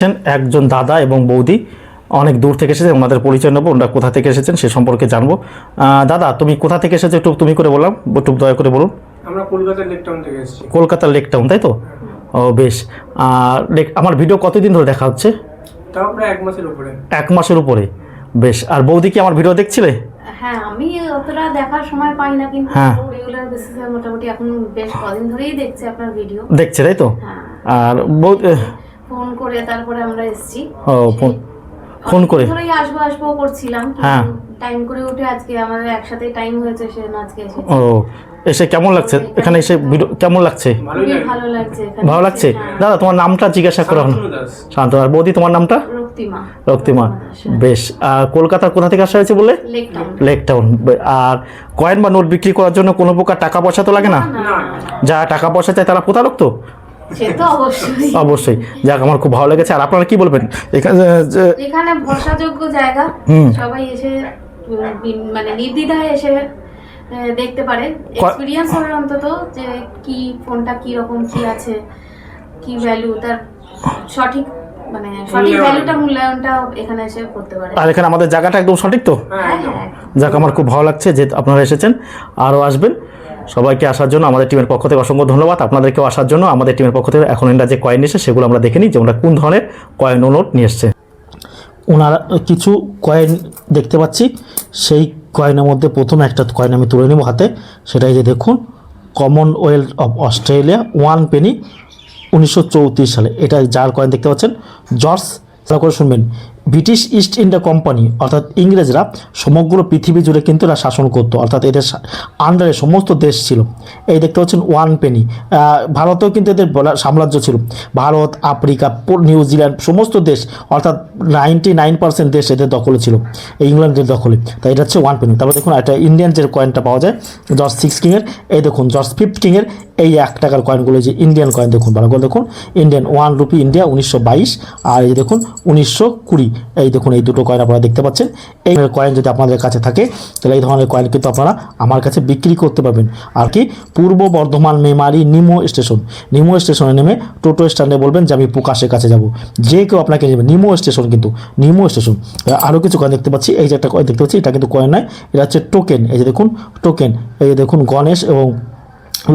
এসেছেন একজন দাদা এবং বৌদি। অনেক দূর থেকে এসেছেন ওনাদের পরিচয় নেব ওনারা কোথা থেকে এসেছেন সে সম্পর্কে জানব। দাদা তুমি কোথা থেকে এসেছ একটু তুমি করে বললাম একটু দয়া করে বলুন। আমরা কলকাতার লেক টাউন থেকে এসেছি। কলকাতার লেক টাউন তাই তো? ও বেশ। আর লেক- আমার ভিডিও কতদিন ধরে দেখা হচ্ছে? তাও প্রায় এক মাসের উপরে। এক মাসের উপরে বেশ। আর বৌদি কি আমার ভিডিও দেখছিলে? হ্যাঁ আমি অতটা দেখার সময় পাই না কিন্তু হ্যাঁ। রেগুলার বেসিসে মোটামুটি এখন বেশ কদিন ধরেই দেখছি আপনার ভিডিও দেখছে তাই তো? হ্যাঁ। আর বৌ ফোন করে তারপরে আমরা এসেছি। ও ফোন ফোন করে? ধরেই আসব আসব করছিলাম হ্যাঁ। টাইম করে উঠে আজকে আমাদের একসাথে টাইম হয়েছে সেজন্য আজকে এসেছি। ও এসে কেমন লাগছে? এখানে এসে ভিডিও কেমন লাগছে? ভালো লাগছে ভালো লাগছে? হ্যাঁ। দাদা তোমার নামটা জিজ্ঞাসা করো না শান্ত আর বৌদি তোমার নামটা? রক্তিমা। রক্তিমা। বেশ। আর কলকাতার কোথা থেকে আসা হয়েছে বললে? লেক টাউন আর কয়েন বা নোট বিক্রি করার জন্য কোনো প্রকার টাকা পয়সা তো লাগে না? যারা টাকা পয়সা চায় তারা প্রতারক তো? অবশ্যই। অবশ্যই। যাক আমার খুব ভালো লেগেছে। আর আপনারা কি বলবেন? এখানে এখানে ভরসাযোগ্য জায়গা। সবাই এসে মানে নির্দ্বিধায় এসে দেখতে পারে। এক্সপিরিয়েন্স হবে অন্তত যে কি ফোনটা কি রকম কি আছে কি ভ্যালু তার সঠিক মানে সঠিক ভ্যালুটা মূল্যায়নটা এখানে এসে করতে পারে। আর এখানে আমাদের জায়গাটা একদম সঠিক তো? হ্যাঁ যাক আমার খুব ভালো লাগছে যে আপনারা এসেছেন। আরও আসবেন। সবাইকে আসার জন্য আমাদের টিমের পক্ষ থেকে অসংখ্য ধন্যবাদ। আপনাদেরকেও আসার জন্য আমাদের টিমের পক্ষ থেকে এখন এরা যে কয়েন এসে সেগুলো আমরা দেখে নিই যে ওনারা কোন ধরনের কয়েন ও নোট নিয়ে এসছে। ওনারা কিছু কয়েন দেখতে পাচ্ছি। সেই কয়েনের মধ্যে প্রথম একটা কয়েন আমি তুলে নেব হাতে। সেটাই যে দেখুন Commonwealth of Australia one penny উনিশশো চৌত্রিশ সালে। এটা যার কয়েন দেখতে পাচ্ছেন? জর্জ করে শুনবেন। ব্রিটিশ ইস্ট ইন্ডিয়া কোম্পানি অর্থাৎ ইংরেজরা সমগ্র পৃথিবী জুড়ে কিন্তু এরা শাসন করতো, অর্থাৎ এদের আন্ডারে সমস্ত দেশ ছিল। এই দেখতে পাচ্ছেন ওয়ান পেনি। ভারতেও কিন্তু এদের সাম্রাজ্য ছিল। ভারত, আফ্রিকা নিউজিল্যান্ড সমস্ত দেশ, অর্থাৎ নাইনটি নাইন পার্সেন্ট দেশ এদের দখলে ছিল। এই ইংল্যান্ডের দখলে। তাই এটা হচ্ছে ওয়ান পেনি। তারপর দেখুন একটা ইন্ডিয়ান যে কয়েনটা পাওয়া যায় জর্জ সিক্স কিংয়ের এই দেখুন জর্জ ফিফথ কিংয়ের এই এক টাকার কয়েনগুলো যে ইন্ডিয়ান কয়েন দেখুন, ভালো করে দেখুন। ইন্ডিয়ান ওয়ান রুপি ইন্ডিয়া উনিশশো বাইশ, আর এই দেখুন উনিশশো কুড়ি। এই দেখুন, এই দুটো কয়েন আপনারা দেখতে পাচ্ছেন। এই কয়েন যদি আপনাদের কাছে থাকে, তাহলে এই ধরনের কয়েন কিন্তু আপনারা আমার কাছে বিক্রি করতে পারবেন। আর কি, পূর্ব বর্ধমান মেমারি নিমো স্টেশন। নিমো স্টেশনে নেমে টোটো স্ট্যান্ডে বলবেন যে, আমি প্রকাশের কাছে যাব। যে কেউ আপনাকে নেবে, নিমো স্টেশন কিন্তু, নিমো স্টেশন। আরও কিছু কয়েন দেখতে পাচ্ছি। এই যে একটা কয়েন দেখতে পাচ্ছি, এটা কিন্তু কয়েন নয়, এটা হচ্ছে টোকেন এই যে দেখুন টোকেন এই যে দেখুন, গণেশ এবং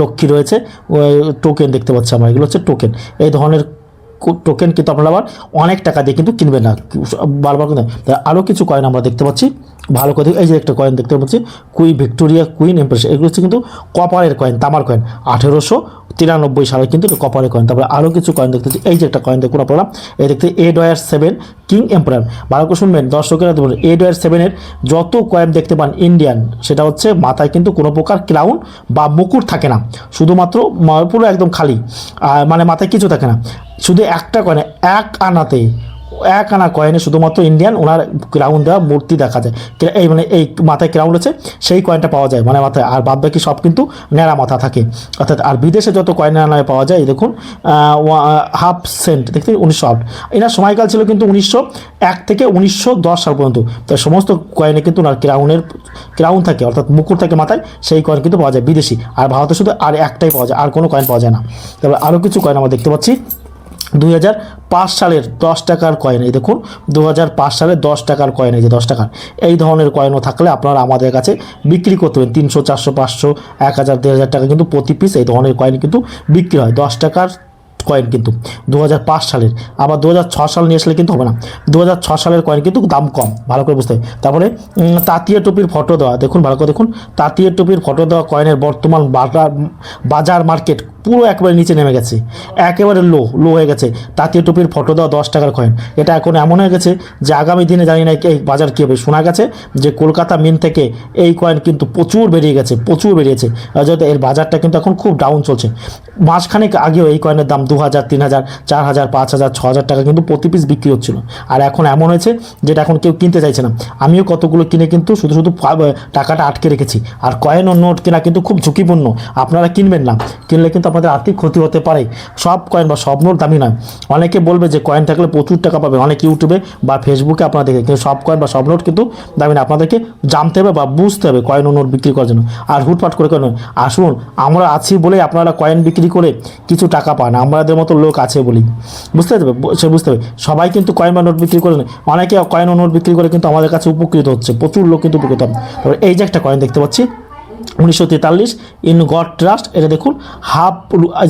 লক্ষ্মী রয়েছে। টোকেন দেখতে পাচ্ছি আমরা, এগুলো হচ্ছে টোকেন এই ধরনের টোকেন কিন্তু আপনারা আবার অনেক টাকা দিয়ে কিন্তু কিনবেন না। বারবার কিন্তু। আরও কিছু কয়েন আমরা দেখতে পাচ্ছি। ভালো করে এই যে একটা কয়েন দেখতে পাচ্ছি। কুই ভিক্টোরিয়া কুইন এমপ্রেস এগুলো হচ্ছে কিন্তু কপারের কয়েন তামার কয়েন আঠেরোশো তিরানব্বই সালে কিন্তু এটা কপারের কয়েন তারপরে আরও কিছু কয়েন দেখতে পাচ্ছি। এই যে একটা কয়েন দেখুন আপনারা। এই দেখতে Edward seven king emperor ভালো করে শুনবেন, দর্শকেরা দেখুন এ ডয়ার সেভেনের যত কয়েন দেখতে পান ইন্ডিয়ান সেটা হচ্ছে মাথায় কিন্তু কোনো প্রকার ক্রাউন বা মুকুট থাকে না। শুধুমাত্র পুরো একদম খালি। মানে মাথায় কিছু থাকে না। শুধু একটা কয়েনে এক আনাতে এক আনা কয়েনে শুধুমাত্র ইন্ডিয়ান ওনার ক্রাউন দেওয়া মূর্তি দেখা যায়। এই মানে এই মাথায় ক্রাউন আছে সেই কয়েনটা পাওয়া যায়। মানে মাথায়, আর বাদ বাকি সব কিন্তু ন্যাড়া মাথা থাকে। অর্থাৎ, আর বিদেশে যত কয়েন আনায় পাওয়া যায় দেখুন হাফ সেন্ট, দেখতে উনিশশো আট। এনার সময়কাল ছিল কিন্তু উনিশশো এক থেকে উনিশশো দশ সাল পর্যন্ত। তাই সমস্ত কয়েনে কিন্তু ওনার ক্রাউনের ক্রাউন থাকে, অর্থাৎ মুকুর থাকে মাথায়, সেই কয়েন কিন্তু পাওয়া যায় বিদেশি। আর ভারতে শুধু আর একটাই পাওয়া যায়, আর কোনো কয়েন পাওয়া যায় না। তারপরে আরও কিছু কয়েন আমরা দেখতে পাচ্ছি। দুই হাজার পাঁচ সালের দশ টাকার কয়েন এই দেখুন দু হাজার পাঁচ সালের দশ টাকার কয়েন এই যে দশ টাকার। এই ধরনের কয়েনও থাকলে আপনারা আমাদের কাছে বিক্রি করতে পারেন। তিনশো, চারশো, পাঁচশো, এক হাজার, দেড় হাজার টাকা কিন্তু প্রতি পিস এই ধরনের কয়েন কিন্তু বিক্রি হয়। দশ টাকার কয়েন কিন্তু দু হাজার পাঁচ সালের। আবার দু সাল নিয়ে আসলে কিন্তু হবে না। দু সালের কয়েন কিন্তু দাম কম, ভালো করে বুঝতে তারপরে তাঁতিয়া টুপির ফটো দেওয়া। দেখুন, ভালো করে দেখুন। তাঁতিয়া টুপির ফটো দেওয়া কয়েনের বর্তমান বাজার মার্কেট পুরো একেবারে নিচে নেমে গেছে। একেবারে লো লো হয়ে গেছে। তাঁতিয়া টুপির ফটো দেওয়া দশ টাকার কয়েন এটা এখন এমন হয়ে গেছে যে আগামী দিনে জানি না এই বাজার কী হবে। শোনা গেছে যে কলকাতা মিন থেকে এই কয়েন কিন্তু প্রচুর বেরিয়ে গেছে, প্রচুর বেরিয়েছে। যেহেতু এর বাজারটা কিন্তু এখন খুব ডাউন চলছে। মাসখানেক আগেও এই কয়েনের দাম দু হাজার, তিন হাজার, চার হাজার, পাঁচ হাজার, ছ হাজার টাকা কিন্তু প্রতি পিস বিক্রি হচ্ছিল। আর এখন এমন হয়েছে যেটা এখন কেউ কিনতে চাইছে না। আমিও কতগুলো কিনে কিন্তু শুধু শুধু টাকাটা আটকে রেখেছি। আর কয়েন ও নোট কেনা কিন্তু খুব ঝুঁকিপূর্ণ। আপনারা কিনবেন না। কিনলে কিন্তু আপনাদের আর্থিক ক্ষতি হতে পারে। সব কয়েন বা সব নোট দামি নয়। অনেকে বলবে যে কয়েন থাকলে প্রচুর টাকা পাবে। অনেক ইউটিউবে বা ফেসবুকে আপনারা দেখে কিন্তু সব কয়েন বা সব নোট কিন্তু দামি না। আপনাদেরকে জানতে হবে বা বুঝতে হবে কয়েন ও নোট বিক্রি করার জন্য। আর হুটপাট করে কেন? আসুন আমরা আছি বলেই আপনারা কয়েন বিক্রি করে কিছু টাকা পান। আমাদের মতো লোক আছে বলি। বুঝতে পারবে সে বুঝতে হবে সবাই কিন্তু কয়েন বা নোট বিক্রি করে না অনেকে কয়েন ও নোট বিক্রি করে কিন্তু আমাদের কাছে উপকৃত হচ্ছে। প্রচুর লোক কিন্তু উপকৃত হবে এই যে একটা কয়েন দেখতে পাচ্ছি। উনিশশো তেতাল্লিশ ইন গড ট্রাস্ট, এটা দেখুন, হাফ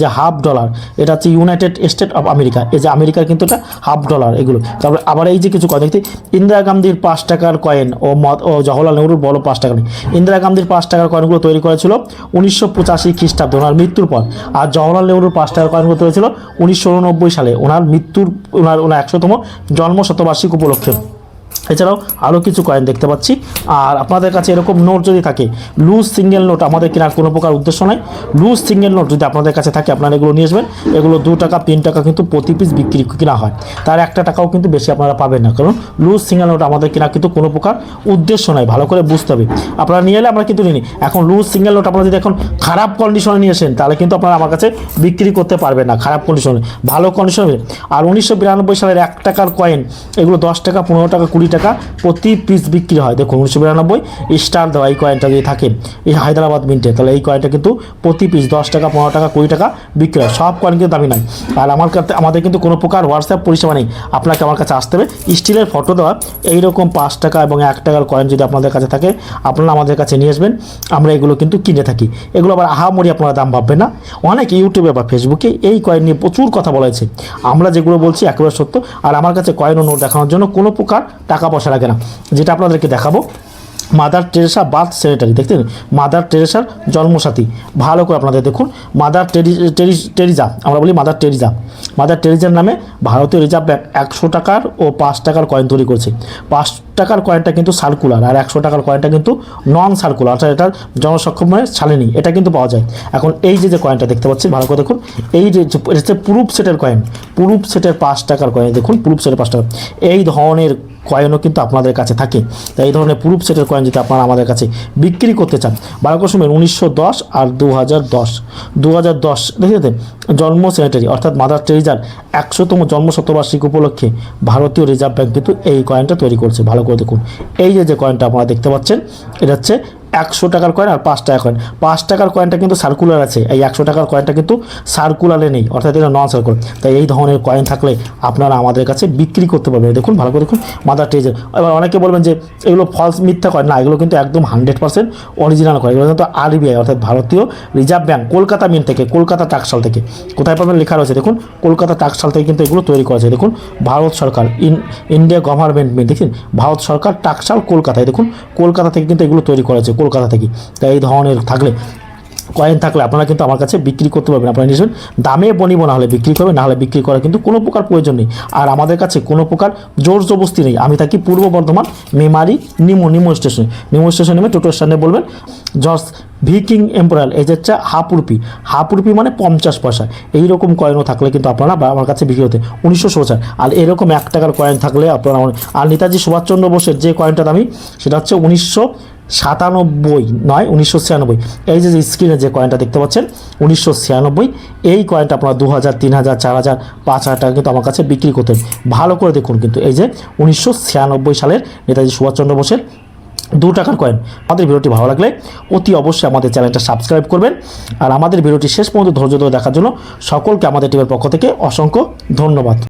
যে হাফ ডলার, এটা হচ্ছে ইউনাইটেড স্টেট অফ আমেরিকা, এই যে আমেরিকার কিন্তু এটা হাফ ডলার এগুলো। তারপরে আবার এই যে কিছু কয়েন দেখতে ইন্দিরা গান্ধীর পাঁচ টাকার কয়েন, ও মদ ও জওহরলাল নেহরুর বড় পাঁচ টাকা নেই। ইন্দিরা গান্ধীর পাঁচ টাকার কয়েনগুলো তৈরি করেছিল উনিশশো পঁচাশি খ্রিস্টাব্দে, ওনার মৃত্যুর পর। আর জওহরলাল নেহরুর পাঁচ টাকার কয়েনগুলো তৈরি ছিল উনিশশো উননব্বই সালে, ওনার মৃত্যুর ওনার ওনার একশোতম জন্ম শতবার্ষিক উপলক্ষে। এছাড়াও আরও কিছু কয়েন দেখতে পাচ্ছি। আর আপনাদের কাছে এরকম নোট যদি থাকে লুজ সিঙ্গেল নোট আমাদের কেনার কোনো প্রকার উদ্দেশ্য নয় লুজ সিঙ্গেল নোট যদি আপনাদের কাছে থাকে, আপনারা এগুলো নিয়ে আসবেন। এগুলো দু টাকা, তিন টাকা কিন্তু প্রতি পিস বিক্রি কিনা হয়। তার একটা টাকাও কিন্তু বেশি আপনারা পাবেন না। কারণ লুজ সিঙ্গেল নোট আমাদের কেনার কিন্তু কোনো প্রকার উদ্দেশ্য নয় ভালো করে বুঝতে হবে। আপনারা নিয়ে এলে আমরা কিন্তু নিই এখন লুজ সিঙ্গেল নোট আপনারা যদি এখন খারাপ কন্ডিশনে নিয়ে আসেন, তাহলে কিন্তু আপনারা আমার কাছে বিক্রি করতে পারবেন না খারাপ কন্ডিশনে ভালো কন্ডিশনে আর উনিশশো বিরানব্বই সালের এক টাকার কয়েন এগুলো দশ টাকা, পনেরো টাকা, কুড়ি টাকা প্রতি পিস বিক্রি হয়। দেখুন, উনিশশো বিরানব্বই, স্টার দেওয়া, এই কয়েনটা যদি থাকে, এই হায়দ্রাবাদ মিন্টে তাহলে এই কয়েনটা কিন্তু প্রতি পিস দশ টাকা, পনেরো টাকা, কুড়ি টাকা বিক্রি হয়। সব কয়েন কিন্তু দামি নয়। আর আমার কাছে, আমাদের কিন্তু কোনো প্রকার হোয়াটসঅ্যাপ পরিষেবা নেই। আপনাকে আমার কাছে আসতে হবে। স্টিলের ফটো দেওয়া, এইরকম পাঁচ টাকা এবং এক টাকার কয়েন যদি আপনাদের কাছে থাকে, আপনারা আমাদের কাছে নিয়ে আসবেন। আমরা এগুলো কিন্তু কিনে থাকি। এগুলো আবার আহামরি আপনারা দাম ভাববেন না। অনেক ইউটিউবে বা ফেসবুকে এই কয়েন নিয়ে প্রচুর কথা বলা হয়েছে। আমরা যেগুলো বলছি একেবারে সত্য। আর আমার কাছে কয়েন ও নোট দেখানোর জন্য কোনো প্রকার টাকা পয়সা লাগে না। যেটা আপনাদেরকে দেখাবো। মাদার টেরেসা বার্থ সেনেটারি দেখতেন মাদার টেরেসার জন্মসাথী। ভালো করে আপনাদের দেখুন। মাদার টেরি টেরি টেরিজা আমরা বলি মাদার টেরিজা মাদার টেরিজার নামে ভারতীয় রিজার্ভ ব্যাংক একশো টাকার ও পাঁচ টাকার কয়েন তৈরি করছে। পাঁচ টাকার কয়েনটা কিন্তু সার্কুলার আর একশো টাকার কয়েনটা কিন্তু নন সার্কুলার অর্থাৎ এটার জনসক্ষমের ছালেনি এটা কিন্তু পাওয়া যায়। এখন এই যে যে কয়েনটা দেখতে পাচ্ছেন, ভালো করে দেখুন। এই যে হচ্ছে পুরুপ সেটের কয়েন পুরুপ সেটের পাঁচ টাকার কয়েন দেখুন পুরুপ সেটের পাঁচ টাকা। এই ধরনের কয়েনও কিন্তু আপনাদের কাছে থাকে। তাই এই ধরনের প্রুফ সেটের কয়েন যদি আপনারা আমাদের কাছে বিক্রি করতে চান বারো সময় উনিশশো দশ আর দু হাজার দশ দু হাজার দশ জন্ম সেনেটারি অর্থাৎ মাদার টেরিজার একশোতম জন্ম শতবার্ষিকী উপলক্ষে ভারতীয় রিজার্ভ ব্যাঙ্ক কিন্তু এই কয়েনটা তৈরি করছে। ভালো করে দেখুন। এই যে যে কয়েনটা আপনারা দেখতে পাচ্ছেন, এটা হচ্ছে একশো টাকার কয়েন আর পাঁচ টাকার কয়েন পাঁচ টাকার কয়েনটা কিন্তু সার্কুলার আছে। এই একশো টাকার কয়েনটা কিন্তু সার্কুলারে নেই, অর্থাৎ এটা নন সার্কুলার তাই এই ধরনের কয়েন থাকলে আপনারা আমাদের কাছে বিক্রি করতে পারবেন। দেখুন, ভালো করে দেখুন মাদার টেজের এবার অনেকে বলবেন যে, এগুলো ফলস মিথ্যা কয়েন না, এগুলো কিন্তু একদম হান্ড্রেড পার্সেন্ট অরিজিনাল কয়েন এগুলো কিন্তু আরবিআই অর্থাৎ ভারতীয় রিজার্ভ ব্যাঙ্ক কলকাতা মিন্ট থেকে, কলকাতা টাকশাল থেকে। কোথায় পাবেন? লেখা রয়েছে, দেখুন, কলকাতা টাকশাল থেকে কিন্তু এগুলো তৈরি করেছে দেখুন, ভারত সরকার, ইন ইন্ডিয়া গভর্নমেন্ট মিন্ট দেখুন ভারত সরকার টাকশাল কলকাতায়, দেখুন, কলকাতা থেকে কিন্তু এগুলো তৈরি করেছে কলকাতা থেকে। তাই এই ধরনের থাকলে, কয়েন থাকলে আপনারা কিন্তু আমার কাছে বিক্রি করতে পারবেন। আপনারা নিজের দামে বনিব না হলে বিক্রি করবেন না হলে বিক্রি করার কিন্তু কোনো প্রকার প্রয়োজন নেই। আর আমাদের কাছে কোনো প্রকার জোর জবস্তি নেই। আমি থাকি পূর্ব বর্ধমান, মেমারি, নিমো নিমো স্টেশনে। নিমো স্টেশন নেমে টোটো স্ট্যান্ডে বলবেন জস ভিকিং এম্পোরাল এই যে হচ্ছে হাফ রুপি হাফ রুপি মানে পঞ্চাশ পয়সা। এইরকম কয়েনও থাকলে কিন্তু আপনারা আমার কাছে বিক্রি হতে উনিশশো ষোলো আর এরকম এক টাকার কয়েন থাকলে আপনারা আর নেতাজি সুভাষচন্দ্র বোসের যে কয়েনটা দামি, সেটা হচ্ছে উনিশশো সাতানব্বই নয়, উনিশশো ছিয়ানব্বই। এই যে স্ক্রিনে যে কয়েনটা দেখতে পাচ্ছেন, উনিশশো ছিয়ানব্বই, এই কয়েনটা আপনারা দু হাজার তিন হাজার চার হাজার পাঁচ হাজার টাকা কিন্তু আমার কাছে বিক্রি করতেন ভালো করে দেখুন কিন্তু, এই যে উনিশশো ছিয়ানব্বই সালের নেতাজি সুভাষচন্দ্র বোসের দু টাকার কয়েন আমাদের ভিডিওটি ভালো লাগলে অতি অবশ্যই আমাদের চ্যানেলটা সাবস্ক্রাইব করবেন। আর আমাদের ভিডিওটি শেষ পর্যন্ত ধৈর্য ধরে দেখার জন্য সকলকে আমাদের টিমের পক্ষ থেকে অসংখ্য ধন্যবাদ।